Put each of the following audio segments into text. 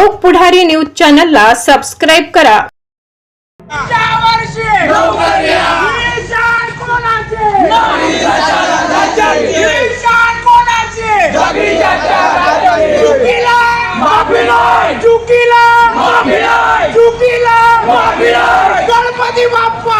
लोक पुढारी न्यूज चॅनलला सबस्क्राईब करा. गणपती बाप्पा?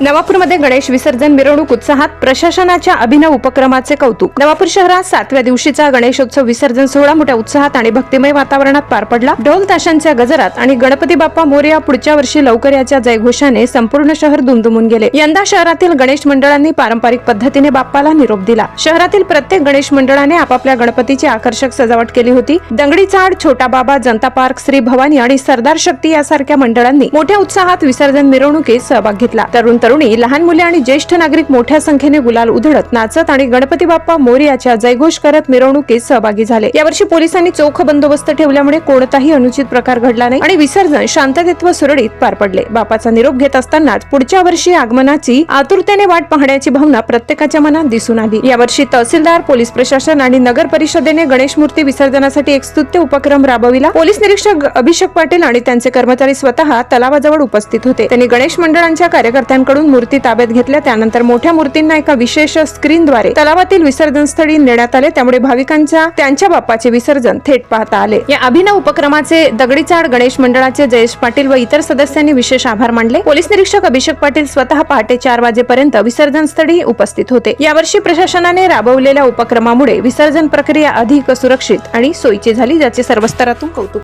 नवापूरमध्ये गणेश विसर्जन मिरवणूक उत्साहात प्रशासनाच्या अभिनव उपक्रमाचे कौतुक. नवापूर शहरात सातव्या दिवशीचा गणेशोत्सव विसर्जन सोहळा मोठ्या उत्साहात आणि भक्तिमय वातावरणात पार पडला. ढोल ताशांच्या गजरात आणि गणपती बाप्पा मोरया पुढच्या वर्षी लवकर याच्या जयघोषाने संपूर्ण शहर दुमदुमून गेले. यंदा शहरातील गणेश मंडळांनी पारंपरिक पद्धतीने बाप्पाला निरोप दिला. शहरातील प्रत्येक गणेश मंडळाने आपापल्या गणपतीची आकर्षक सजावट केली होती. दंगडी चाड छोटा बाबा जनता पार्क श्री भवानी आणि सरदार शक्ती यासारख्या मंडळांनी मोठ्या उत्साहात विसर्जन मिरवणुकीत सहभाग घेतला. तरुण तरुणी लहान मुले आणि ज्येष्ठ नागरिक मोठ्या संख्येने गुलाल उधळत नाचत आणि गणपती बाप्पा मोरयाच्या जयघोष करत मिरवणुकीत सहभागी झाले. यावर्षी पोलिसांनी चोख बंदोबस्त ठेवल्यामुळे कोणताही अनुचित प्रकार घडला नाही आणि विसर्जन शांततेत व सुरळीत पार पडले. बापाचा निरोप घेत असतानाच पुढच्या वर्षी आगमनाची आतुरतेने वाट पाहण्याची भावना प्रत्येकाच्या मनात दिसून आली. यावर्षी तहसीलदार पोलीस प्रशासन आणि नगर परिषदेने गणेश मूर्ती विसर्जनासाठी एक स्तुत्य उपक्रम राबविला. पोलीस निरीक्षक अभिषेक पाटील आणि त्यांचे कर्मचारी स्वतः तलावाजवळ उपस्थित होते. त्यांनी गणेश मंडळांच्या कार्यकर्त्यांकडून मूर्ती ताब्यात घेतल्या. त्यानंतर मोठ्या मूर्तींना एका विशेष स्क्रीनद्वारे तलावातील विसर्जन स्थळी नेण्यात आले. त्यामुळे भाविकांच्या त्यांच्या बाप्पाचे विसर्जन थेट पाहता आले. या अभिनव उपक्रमाचे दगडीचाड गणेश मंडळाचे जयेश पाटील व इतर सदस्यांनी विशेष आभार मानले. पोलीस निरीक्षक अभिषेक पाटील स्वतः पहाटे चार वाजेपर्यंत विसर्जन स्थळी उपस्थित होते. यावर्षी प्रशासनाने राबवलेल्या उपक्रमामुळे विसर्जन प्रक्रिया अधिक सुरक्षित आणि सोयीची झाली ज्याचे सर्व स्तरातून कौतुक